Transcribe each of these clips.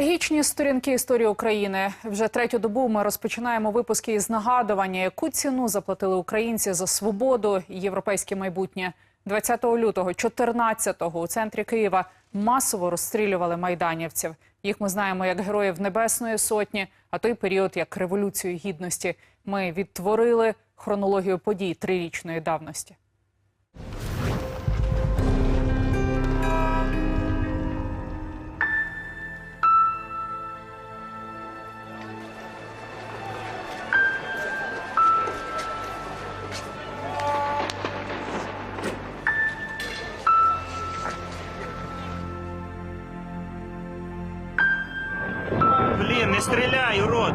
Трагічні сторінки історії України. Вже третю добу ми розпочинаємо випуски із нагадування, яку ціну заплатили українці за свободу і європейське майбутнє. 20 лютого, 14-го у центрі Києва масово розстрілювали майданівців. Їх ми знаємо як героїв Небесної Сотні, а той період як революцію гідності. Ми відтворили хронологію подій трирічної давності. Не стріляй, урод!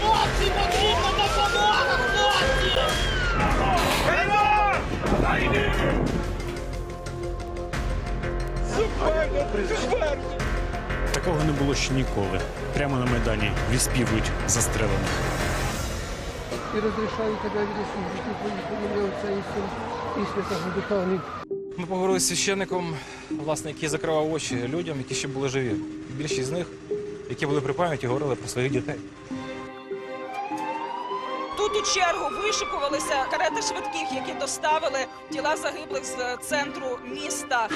Хлопці, потрібна допомога, хлопці! Такого не було ще ніколи. Прямо на майдані відспівують застрелених. І розрішаю тебе від усіх життів твоїх Отця і Син і Святого Духа. Амінь. Ми поговорили з священником, власне, який закривав очі людям, які ще були живі. Більшість з них, які були при пам'яті, говорили про своїх дітей. Тут у чергу вишикувалися карети швидких, які доставили тіла загиблих з центру міста.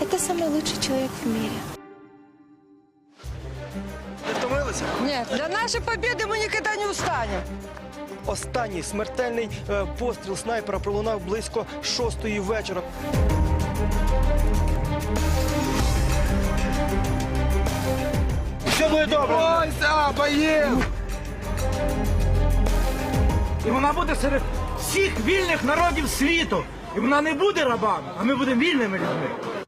Это самый лучший человек в мире. Нет, для нашей победы мы никогда не устанем. Останній смертельний е, постріл снайпера пролунав близько шостої вечора. Все буде добре! Бойся, боїв! І вона буде серед всіх вільних народів світу. І вона не буде рабами, а ми будемо вільними людьми.